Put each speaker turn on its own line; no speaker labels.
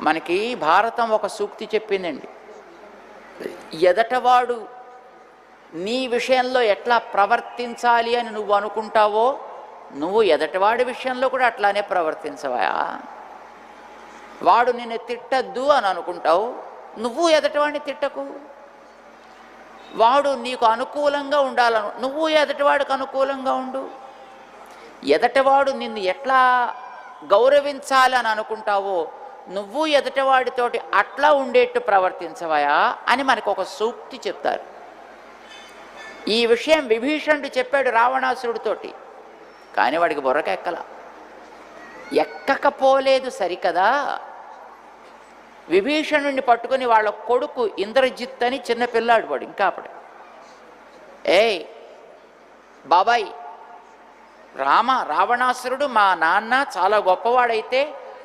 మనకి భారతం ఒక సూక్తి చెప్పిందండి. ఎదటవాడు నీ విషయంలో ఎట్లా ప్రవర్తించాలి అని నువ్వు అనుకుంటావో నువ్వు ఎదటివాడి విషయంలో కూడా అట్లానే ప్రవర్తించవా వాడు నిన్ను తిట్టద్దు అని అనుకుంటావు నువ్వు ఎదటివాడిని తిట్టకు. వాడు నీకు అనుకూలంగా ఉండాలను నువ్వు ఎదటివాడికి అనుకూలంగా ఉండు. ఎదటివాడు నిన్ను ఎట్లా గౌరవించాలని అనుకుంటావో నువ్వు ఎదుటివాడితోటి అట్లా ఉండేట్టు ప్రవర్తించవయా అని మనకు ఒక సూక్తి చెప్తారు. ఈ విషయం విభీషణుడు చెప్పాడు రావణాసురుడితోటి కానీ వాడికి బుర్రకెక్కల ఎక్కకపోలేదు సరికదా? విభీషణుడిని పట్టుకుని వాళ్ళ కొడుకు ఇంద్రజిత్ అని చిన్నపిల్లాడు వాడు ఇంకా అప్పుడు. ఏయ్ బాబాయ్ రామ రావణాసురుడు మా నాన్న చాలా గొప్పవాడైతే